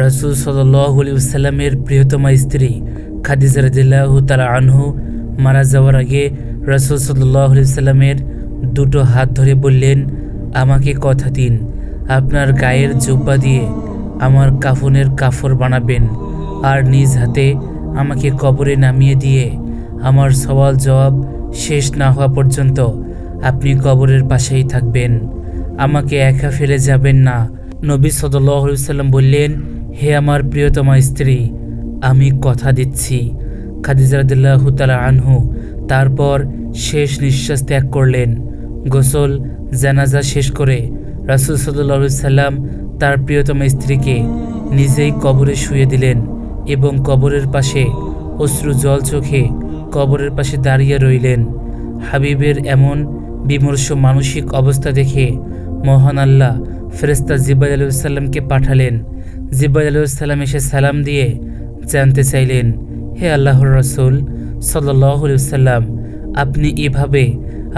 রাসুল সাল্লামের প্রিয়তমা স্ত্রী খাদিজা রাদিল্লাহ তালা আনহু মারা যাওয়ার আগে রাসুল সাল্লামের দুটো হাত ধরে বললেন, আমাকে কথা দিন, আপনার গায়ের জুব্বা দিয়ে আমার কাফনের কাফর বানাবেন আর নিজ হাতে আমাকে কবরে নামিয়ে দিয়ে আমার সওয়াল জবাব শেষ না হওয়া পর্যন্ত আপনি কবরের পাশেই থাকবেন। আমাকে একা ফেলে যাবেন না। নবী সাল্লাম বললেন হে আমার প্রিয়তমা স্ত্রী, আমি কথা দিচ্ছি। খাদিজারদুল্লাহ তালা আনহু তারপর শেষ নিঃশ্বাস ত্যাগ করলেন। গোসল, জানাজা শেষ করে রাসুল সাল্লাহ সাল্লাম তার প্রিয়তমা স্ত্রীকে নিজেই কবরে শুয়ে দিলেন এবং কবরের পাশে অশ্রু জল চোখে কবরের পাশে দাঁড়িয়ে রইলেন। হাবিবের এমন বিমর্ষ মানসিক অবস্থা দেখে মহান আল্লাহ ফেরেস্তা জিবাই আলুসাল্লামকে পাঠালেন জিবাই আলুসাল্লাম এসে সালাম দিয়ে জানতে চাইলেন, হে আল্লাহর রসুল সাল্লাম আপনি এভাবে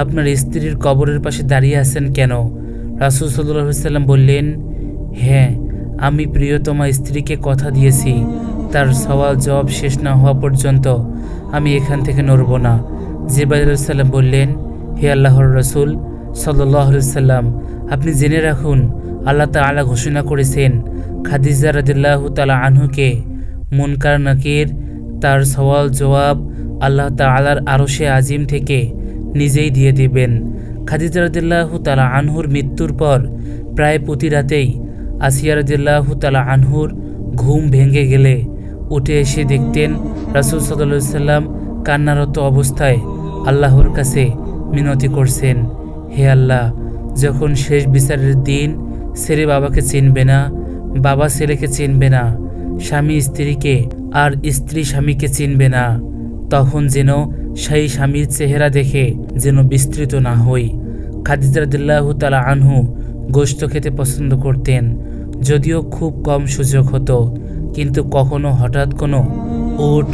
আপনার স্ত্রীর কবরের পাশে দাঁড়িয়ে আছেন কেন? রাসুল সাল্লাহ সাল্লাম বললেন হ্যাঁ আমি প্রিয়তমা স্ত্রীকে কথা দিয়েছি। তার সওয়াল জবাব শেষ না হওয়া পর্যন্ত আমি এখান থেকে নড়ব না। জিবাইসাল্লাম বললেন, হে আল্লাহর রসুল সাল্লাহ সাল্লাম আপনি জেনে রাখুন, আল্লাহ তা তালা ঘোষণা করেছেন খাদিজা রাদিল্লাহ তালা আনহুকে মুনকার নাকির, তার সওয়াল জবাব আল্লাহ তালার আরশে আজিম থেকে নিজেই দিয়ে দিবেন। খাদিজা রাদিল্লাহ তালা আনহুর মৃত্যুর পর প্রায় প্রতি রাতেই আসিয়া রাদিল্লাহ তালা আনহুর ঘুম ভেঙে গেলে উঠে এসে দেখতেন রাসুল সাল্লাম কান্নারত অবস্থায় আল্লাহর কাছে মিনতি করছেন। হে আল্লাহ, যখন শেষ বিচারের দিন, ছেলে বাবাকে চিনবে না বাবা ছেলেকে চিনবে না, স্বামী স্ত্রীকে, আর স্ত্রী স্বামীকে চিনবে না। তখন যেন সেই স্বামীর চেহারা দেখে যেন বিস্তৃত না হই। খাদিজারদুল্লাহ তালা আনহু গোস্ত খেতে পছন্দ করতেন, যদিও খুব কম সুযোগ হতো। কিন্তু কখনো হঠাৎ কোনো উট,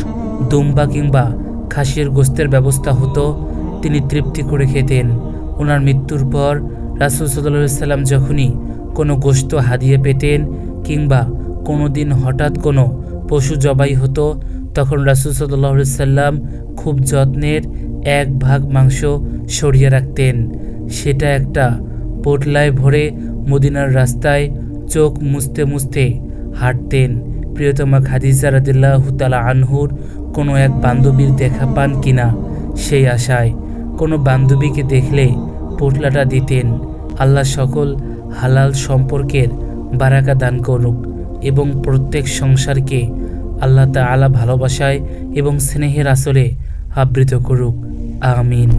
দুম্বা কিংবা খাসির গোস্তের ব্যবস্থা হতো, তিনি তৃপ্তি করে খেতেন। ওনার মৃত্যুর পর রাসুল সাল্লাহ সাল্লাম যখনই কোনো গোস্ত হাদিয়ে পেতেন কিংবা কোনো দিন হঠাৎ কোনো পশু জবাই হতো, তখন রাসুল সাল্লাহ সাল্লাম খুব যত্নের এক ভাগ মাংস সরিয়ে রাখতেন। সেটা একটা পোটলায় ভরে মদিনার রাস্তায় চোখ মুছতে মুছতে হাঁটতেন। প্রিয়তমা খাদিজা রাদিল্লাহ তালা আনহুর কোনো এক বান্ধবীর দেখা পান কিনা সেই আশায় কোনো বান্ধবীকে দেখলে পোটলাটা দিতেন। আল্লাহ সকল হালাল সম্পর্কের বারাকা দান করুক এবং প্রত্যেক সংসারকে আল্লাহ তালা ভালোবাসায় এবং স্নেহের আসলে আবৃত করুক। আমিন।